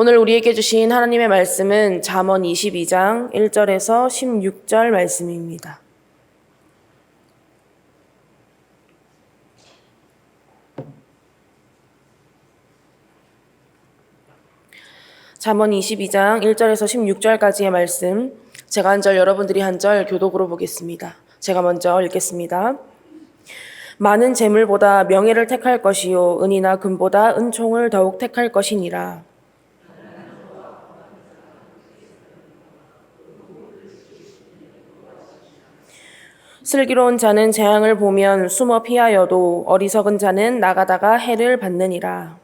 오늘 우리에게 주신 하나님의 말씀은 잠언 22장 1절에서 16절 말씀입니다. 잠언 22장 1절에서 16절까지의 말씀 제가 한 절 여러분들이 한 절 교독으로 보겠습니다. 제가 먼저 읽겠습니다. 많은 재물보다 명예를 택할 것이요 은이나 금보다 은총을 더욱 택할 것이니라. 슬기로운 자는 재앙을 보면 숨어 피하여도 어리석은 자는 나가다가 해를 받느니라.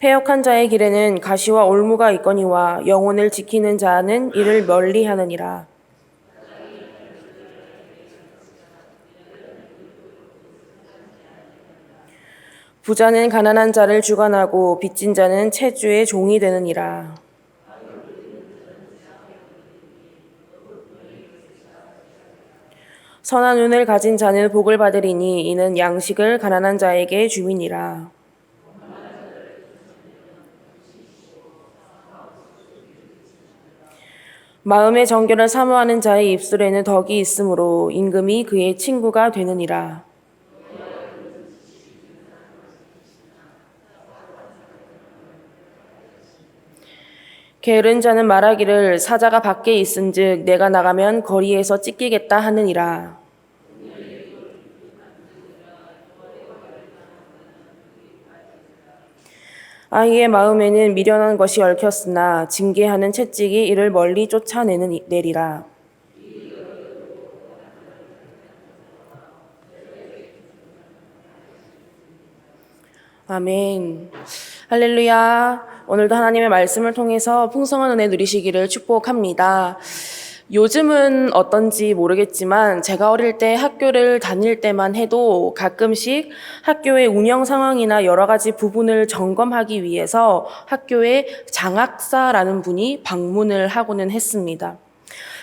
패역한 자의 길에는 가시와 올무가 있거니와 영혼을 지키는 자는 이를 멀리 하느니라. 부자는 가난한 자를 주관하고 빚진 자는 채주의 종이 되느니라. 선한 눈을 가진 자는 복을 받으리니 이는 양식을 가난한 자에게 주민이라. 마음의 정결을 사모하는 자의 입술에는 덕이 있으므로 임금이 그의 친구가 되느니라. 게으른 자는 말하기를 사자가 밖에 있은즉 내가 나가면 거리에서 찢기겠다 하느니라. 아이의 마음에는 미련한 것이 얽혔으나 징계하는 채찍이 이를 멀리 쫓아내는 내리라. 아멘. 할렐루야. 오늘도 하나님의 말씀을 통해서 풍성한 은혜 누리시기를 축복합니다. 요즘은 어떤지 모르겠지만 제가 어릴 때 학교를 다닐 때만 해도 가끔씩 학교의 운영 상황이나 여러 가지 부분을 점검하기 위해서 학교에 장학사라는 분이 방문을 하고는 했습니다.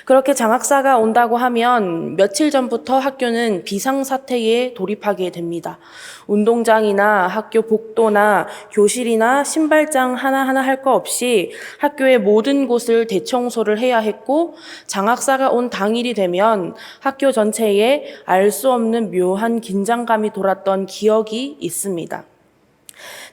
그렇게 장학사가 온다고 하면 며칠 전부터 학교는 비상사태에 돌입하게 됩니다. 운동장이나 학교 복도나 교실이나 신발장 하나하나 할 거 없이 학교의 모든 곳을 대청소를 해야 했고 장학사가 온 당일이 되면 학교 전체에 알 수 없는 묘한 긴장감이 돌았던 기억이 있습니다.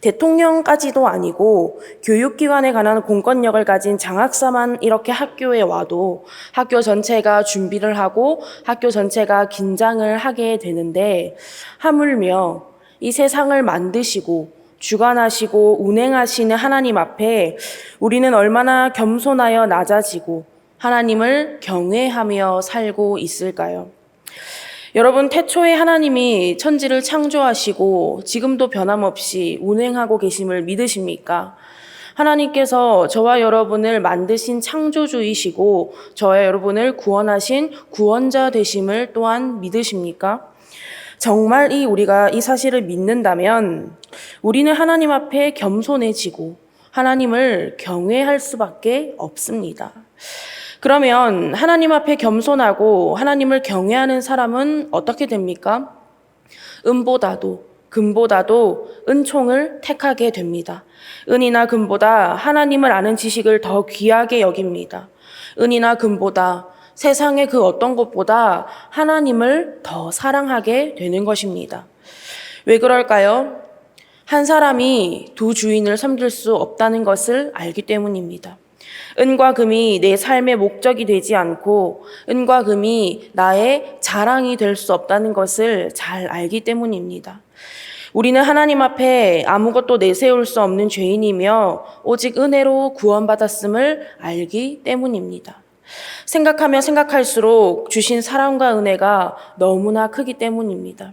대통령까지도 아니고 교육기관에 관한 공권력을 가진 장학사만 이렇게 학교에 와도 학교 전체가 준비를 하고 학교 전체가 긴장을 하게 되는데 하물며 이 세상을 만드시고 주관하시고 운행하시는 하나님 앞에 우리는 얼마나 겸손하여 낮아지고 하나님을 경외하며 살고 있을까요? 여러분, 태초에 하나님이 천지를 창조하시고 지금도 변함없이 운행하고 계심을 믿으십니까? 하나님께서 저와 여러분을 만드신 창조주이시고 저와 여러분을 구원하신 구원자 되심을 또한 믿으십니까? 정말 이 우리가 이 사실을 믿는다면 우리는 하나님 앞에 겸손해지고 하나님을 경외할 수밖에 없습니다. 그러면 하나님 앞에 겸손하고 하나님을 경외하는 사람은 어떻게 됩니까? 은보다도 금보다도 은총을 택하게 됩니다. 은이나 금보다 하나님을 아는 지식을 더 귀하게 여깁니다. 은이나 금보다 세상의 그 어떤 것보다 하나님을 더 사랑하게 되는 것입니다. 왜 그럴까요? 한 사람이 두 주인을 섬길 수 없다는 것을 알기 때문입니다. 은과 금이 내 삶의 목적이 되지 않고 은과 금이 나의 자랑이 될 수 없다는 것을 잘 알기 때문입니다. 우리는 하나님 앞에 아무것도 내세울 수 없는 죄인이며 오직 은혜로 구원받았음을 알기 때문입니다. 생각하면 생각할수록 주신 사랑과 은혜가 너무나 크기 때문입니다.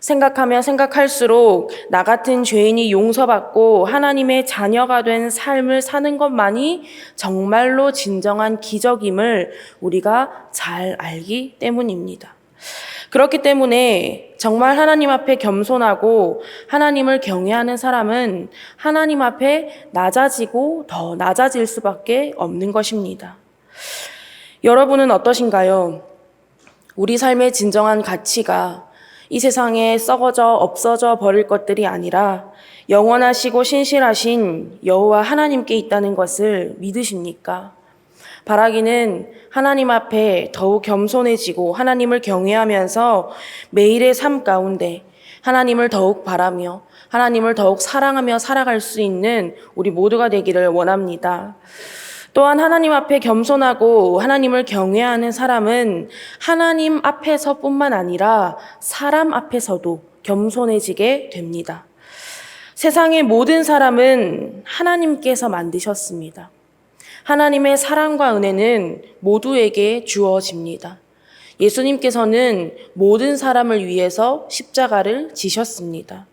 생각하면 생각할수록 나 같은 죄인이 용서받고 하나님의 자녀가 된 삶을 사는 것만이 정말로 진정한 기적임을 우리가 잘 알기 때문입니다. 그렇기 때문에 정말 하나님 앞에 겸손하고 하나님을 경외하는 사람은 하나님 앞에 낮아지고 더 낮아질 수밖에 없는 것입니다. 여러분은 어떠신가요? 우리 삶의 진정한 가치가 이 세상에 썩어져 없어져 버릴 것들이 아니라 영원하시고 신실하신 여호와 하나님께 있다는 것을 믿으십니까? 바라기는 하나님 앞에 더욱 겸손해지고 하나님을 경외하면서 매일의 삶 가운데 하나님을 더욱 바라며 하나님을 더욱 사랑하며 살아갈 수 있는 우리 모두가 되기를 원합니다. 또한 하나님 앞에 겸손하고 하나님을 경외하는 사람은 하나님 앞에서뿐만 아니라 사람 앞에서도 겸손해지게 됩니다. 세상의 모든 사람은 하나님께서 만드셨습니다. 하나님의 사랑과 은혜는 모두에게 주어집니다. 예수님께서는 모든 사람을 위해서 십자가를 지셨습니다.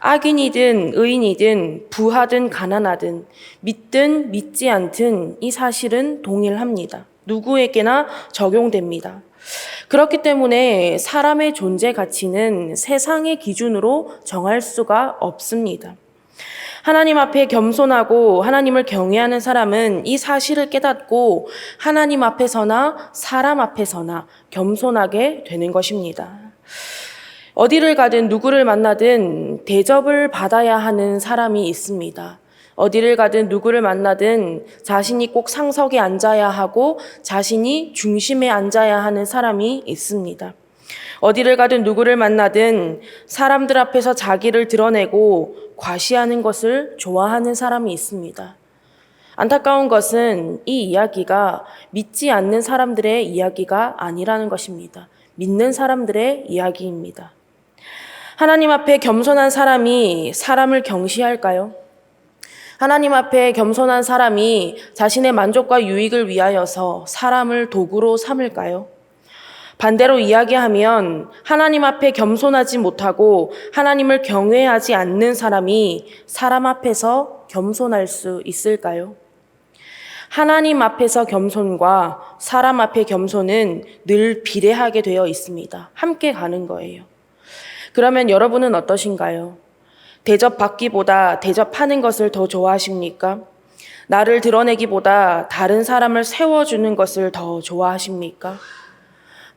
악인이든 의인이든 부하든 가난하든 믿든 믿지 않든 이 사실은 동일합니다. 누구에게나 적용됩니다. 그렇기 때문에 사람의 존재 가치는 세상의 기준으로 정할 수가 없습니다. 하나님 앞에 겸손하고 하나님을 경외하는 사람은 이 사실을 깨닫고 하나님 앞에서나 사람 앞에서나 겸손하게 되는 것입니다. 어디를 가든 누구를 만나든 대접을 받아야 하는 사람이 있습니다. 어디를 가든 누구를 만나든 자신이 꼭 상석에 앉아야 하고 자신이 중심에 앉아야 하는 사람이 있습니다. 어디를 가든 누구를 만나든 사람들 앞에서 자기를 드러내고 과시하는 것을 좋아하는 사람이 있습니다. 안타까운 것은 이 이야기가 믿지 않는 사람들의 이야기가 아니라는 것입니다. 믿는 사람들의 이야기입니다. 하나님 앞에 겸손한 사람이 사람을 경시할까요? 하나님 앞에 겸손한 사람이 자신의 만족과 유익을 위하여서 사람을 도구로 삼을까요? 반대로 이야기하면 하나님 앞에 겸손하지 못하고 하나님을 경외하지 않는 사람이 사람 앞에서 겸손할 수 있을까요? 하나님 앞에서 겸손과 사람 앞에 겸손은 늘 비례하게 되어 있습니다. 함께 가는 거예요. 그러면 여러분은 어떠신가요? 대접받기보다 대접하는 것을 더 좋아하십니까? 나를 드러내기보다 다른 사람을 세워주는 것을 더 좋아하십니까?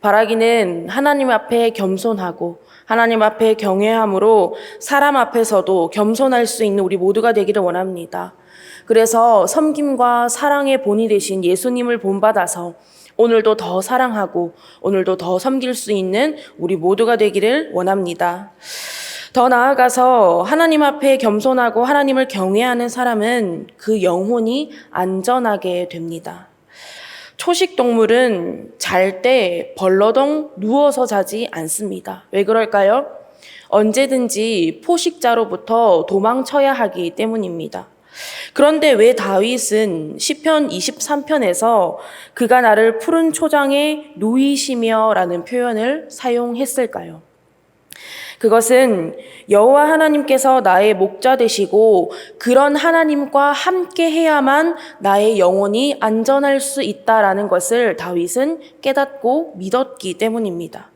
바라기는 하나님 앞에 겸손하고 하나님 앞에 경외함으로 사람 앞에서도 겸손할 수 있는 우리 모두가 되기를 원합니다. 그래서 섬김과 사랑의 본이 되신 예수님을 본받아서 오늘도 더 사랑하고 오늘도 더 섬길 수 있는 우리 모두가 되기를 원합니다. 더 나아가서 하나님 앞에 겸손하고 하나님을 경외하는 사람은 그 영혼이 안전하게 됩니다. 초식 동물은 잘 때 벌러덩 누워서 자지 않습니다. 왜 그럴까요? 언제든지 포식자로부터 도망쳐야 하기 때문입니다. 그런데 왜 다윗은 시편 23편에서 그가 나를 푸른 초장에 누이시며라는 표현을 사용했을까요? 그것은 여호와 하나님께서 나의 목자 되시고 그런 하나님과 함께 해야만 나의 영혼이 안전할 수 있다라는 것을 다윗은 깨닫고 믿었기 때문입니다.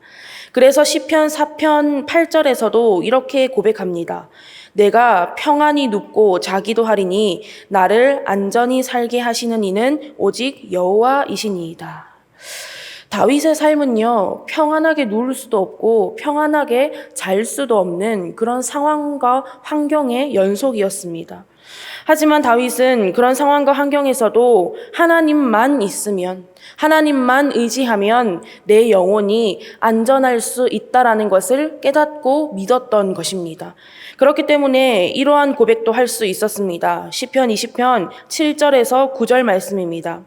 그래서 시편 4편 8절에서도 이렇게 고백합니다. 내가 평안히 눕고 자기도 하리니 나를 안전히 살게 하시는 이는 오직 여호와이시니이다. 다윗의 삶은요, 평안하게 누울 수도 없고 평안하게 잘 수도 없는 그런 상황과 환경의 연속이었습니다. 하지만 다윗은 그런 상황과 환경에서도 하나님만 있으면, 하나님만 의지하면 내 영혼이 안전할 수 있다라는 것을 깨닫고 믿었던 것입니다. 그렇기 때문에 이러한 고백도 할 수 있었습니다. 시편 20편 7절에서 9절 말씀입니다.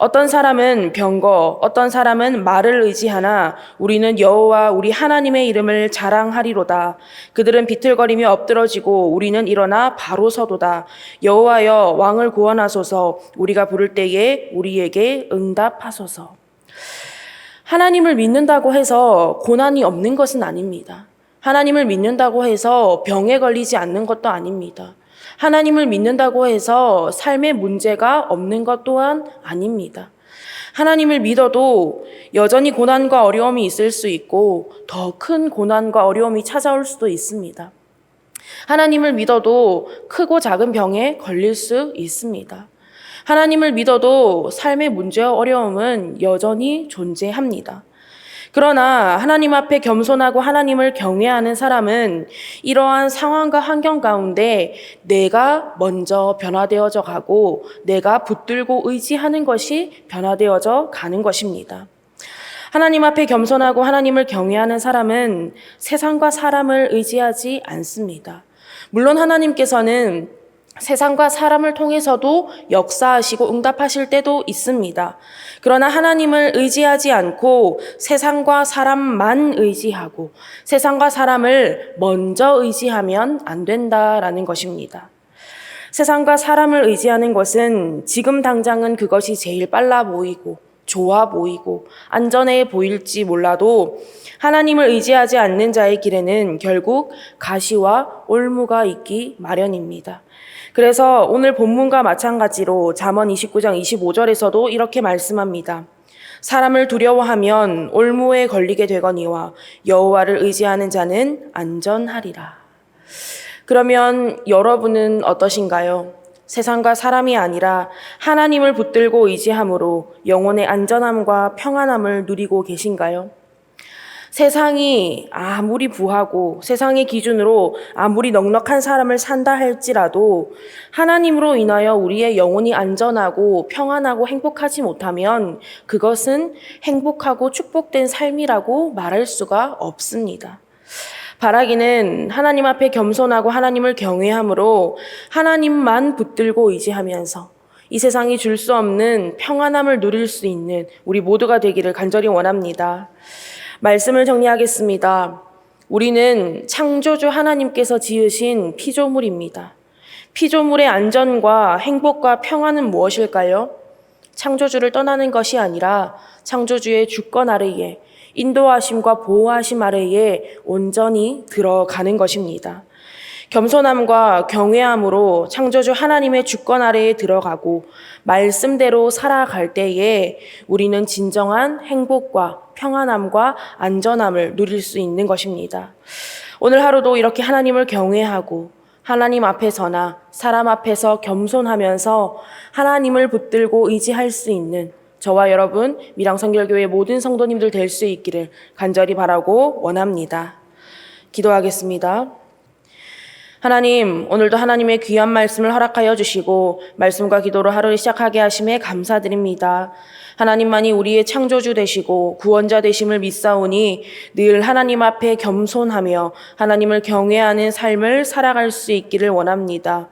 어떤 사람은 병거, 어떤 사람은 말을 의지하나 우리는 여호와 우리 하나님의 이름을 자랑하리로다. 그들은 비틀거리며 엎드러지고 우리는 일어나 바로 서도다. 여호와여 왕을 구원하소서. 우리가 부를 때에 우리에게 응답하소서. 하나님을 믿는다고 해서 고난이 없는 것은 아닙니다. 하나님을 믿는다고 해서 병에 걸리지 않는 것도 아닙니다. 하나님을 믿는다고 해서 삶의 문제가 없는 것 또한 아닙니다. 하나님을 믿어도 여전히 고난과 어려움이 있을 수 있고 더 큰 고난과 어려움이 찾아올 수도 있습니다. 하나님을 믿어도 크고 작은 병에 걸릴 수 있습니다. 하나님을 믿어도 삶의 문제와 어려움은 여전히 존재합니다. 그러나 하나님 앞에 겸손하고 하나님을 경외하는 사람은 이러한 상황과 환경 가운데 내가 먼저 변화되어져 가고 내가 붙들고 의지하는 것이 변화되어져 가는 것입니다. 하나님 앞에 겸손하고 하나님을 경외하는 사람은 세상과 사람을 의지하지 않습니다. 물론 하나님께서는 세상과 사람을 통해서도 역사하시고 응답하실 때도 있습니다. 그러나 하나님을 의지하지 않고 세상과 사람만 의지하고 세상과 사람을 먼저 의지하면 안 된다라는 것입니다. 세상과 사람을 의지하는 것은 지금 당장은 그것이 제일 빨라 보이고 좋아 보이고 안전해 보일지 몰라도 하나님을 의지하지 않는 자의 길에는 결국 가시와 올무가 있기 마련입니다. 그래서 오늘 본문과 마찬가지로 잠언 29장 25절에서도 이렇게 말씀합니다. 사람을 두려워하면 올무에 걸리게 되거니와 여호와를 의지하는 자는 안전하리라. 그러면 여러분은 어떠신가요? 세상과 사람이 아니라 하나님을 붙들고 의지함으로 영혼의 안전함과 평안함을 누리고 계신가요? 세상이 아무리 부하고 세상의 기준으로 아무리 넉넉한 사람을 산다 할지라도 하나님으로 인하여 우리의 영혼이 안전하고 평안하고 행복하지 못하면 그것은 행복하고 축복된 삶이라고 말할 수가 없습니다. 바라기는 하나님 앞에 겸손하고 하나님을 경외함으로 하나님만 붙들고 의지하면서 이 세상이 줄 수 없는 평안함을 누릴 수 있는 우리 모두가 되기를 간절히 원합니다. 말씀을 정리하겠습니다. 우리는 창조주 하나님께서 지으신 피조물입니다. 피조물의 안전과 행복과 평안은 무엇일까요? 창조주를 떠나는 것이 아니라 창조주의 주권 아래에 인도하심과 보호하심 아래에 온전히 들어가는 것입니다. 겸손함과 경외함으로 창조주 하나님의 주권 아래에 들어가고 말씀대로 살아갈 때에 우리는 진정한 행복과 평안함과 안전함을 누릴 수 있는 것입니다. 오늘 하루도 이렇게 하나님을 경외하고 하나님 앞에서나 사람 앞에서 겸손하면서 하나님을 붙들고 의지할 수 있는 저와 여러분 미랑성결교회 모든 성도님들 될 수 있기를 간절히 바라고 원합니다. 기도하겠습니다. 하나님, 오늘도 하나님의 귀한 말씀을 허락하여 주시고 말씀과 기도로 하루를 시작하게 하심에 감사드립니다. 하나님만이 우리의 창조주 되시고 구원자 되심을 믿사오니 늘 하나님 앞에 겸손하며 하나님을 경외하는 삶을 살아갈 수 있기를 원합니다.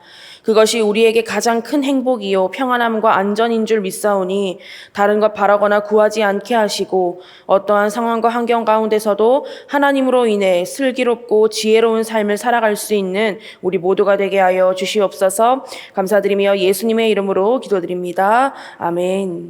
그것이 우리에게 가장 큰 행복이요 평안함과 안전인 줄 믿사오니 다른 것 바라거나 구하지 않게 하시고 어떠한 상황과 환경 가운데서도 하나님으로 인해 슬기롭고 지혜로운 삶을 살아갈 수 있는 우리 모두가 되게 하여 주시옵소서 감사드리며 예수님의 이름으로 기도드립니다. 아멘.